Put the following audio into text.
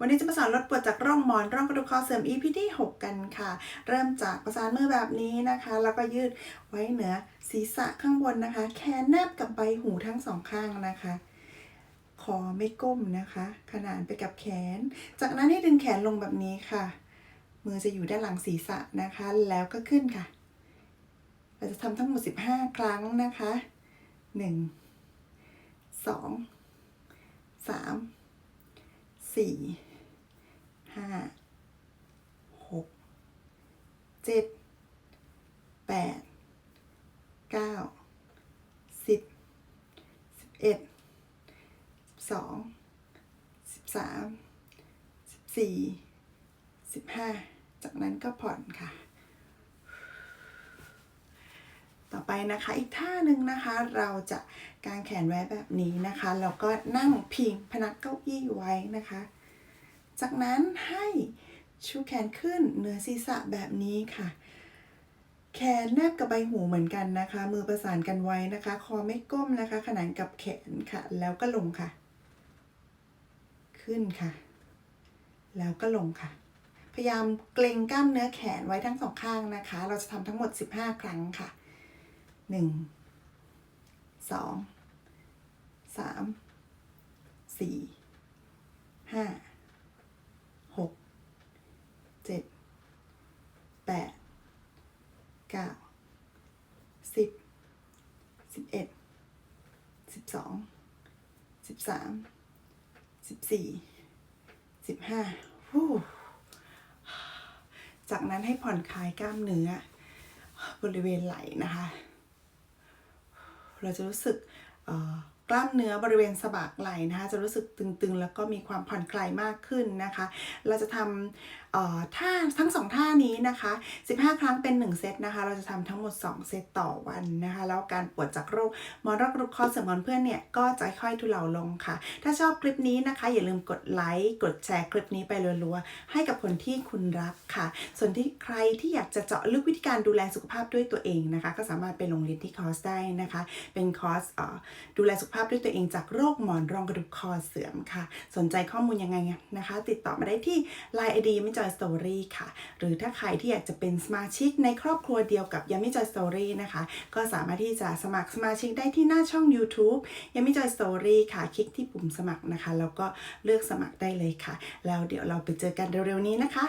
วันนี้จะมาสอนลดปวดจากร่องหมอนร่องกระดูกคอเสื่อม EP ที่6กันค่ะ เริ่มจากประสานมือแบบนี้นะคะ แล้วก็ยืดไว้เหนือศีรษะข้างบนนะคะ แขนแนบกับใบหูทั้งสองข้างนะคะคอไม่ก้มนะคะ ขนานไปกับแขน จากนั้นให้ดึงแขนลงแบบนี้ค่ะ มือจะอยู่ด้านหลังศีรษะนะคะ แล้วก็ขึ้นค่ะ เราจะทำทั้งหมด 15 ครั้งนะคะ 1 2 3 4 เจ็ดแปดเก้าสิบสิบเอ็ดสองสิบสามสิบสี่สิบห้าจากนั้นก็ผ่อนค่ะ ต่อไปนะคะอีกท่าหนึ่งนะคะ เราจะกางแขนไว้แบบนี้นะคะแล้วก็นั่งพิงพนักเก้าอี้ไว้นะคะ จากนั้นให้ ชูแขนขึ้นเหนือศีรษะแบบนี้ค่ะ แขนแนบกับใบหูเหมือนกันนะคะ มือประสานกันไว้นะคะ คอไม่ก้มนะคะ ขนานกับแขนค่ะ แล้วก็ลงค่ะ ขึ้นค่ะ แล้วก็ลงค่ะ พยายามเกรงกล้ามเนื้อแขนไว้ทั้งสองข้างนะคะ เราจะทำทั้งหมด 15 ครั้งค่ะ 1 2 3 4 5 แปดเก้าสิบสิบเอ็ดสิบสองสิบสามสิบสี่สิบห้าจากนั้นให้ผ่อนคลายกล้ามเนื้อ บริเวณไหล่นะคะ เราจะรู้สึก กล้ามเนื้อบริเวณสะบักไหล่นะคะจะรู้สึกตึงๆ แล้วก็มีความผ่อนคลายมากขึ้นนะคะ เราจะทำเอ่อท่าทั้งสองท่านี้นะคะ 15 ครั้งเป็น 1 เซตนะคะ เราจะทำทั้งหมด 2 เซตต่อวันนะคะ แล้วการปวดจากโรคมอรกรุกคอเสื่อมของเพื่อนเนี่ย ก็จะค่อยทุเลาลงค่ะ ถ้าชอบคลิปนี้นะคะ อย่าลืมกดไลค์กดแชร์คลิปนี้ไปรัวๆให้กับคนที่คุณรักค่ะ ส่วนที่ใครที่อยากจะเจาะลึกวิธีการดูแลสุขภาพด้วยตัวเองนะคะ ก็สามารถไปลงเรียนที่คอร์สได้นะคะ เป็นคอร์สเอ่อดูแลสุขภาพด้วยตัวเองจากโรคหมอนรองกระดูกคอเสื่อมค่ะ สนใจข้อมูลยังไงนะคะ ติดต่อมาได้ที่ Line ID ย a m i Joy Story ค่ะ หรือถ้าใครที่อยากจะเป็นสมาชิกในครอบครัวเดียวกับ Yummy Joy Story นะคะ ก็สามารถที่จะสมัครสมาชิกได้ที่หน้าช่อง YouTube Yummy Joy Story ค่ะ คลิกที่ปุ่มสมัครนะคะ แล้วก็เลือกสมัครได้เลยค่ะ แล้วเดี๋ยวเราไปเจอกันเร็วๆนี้นะคะ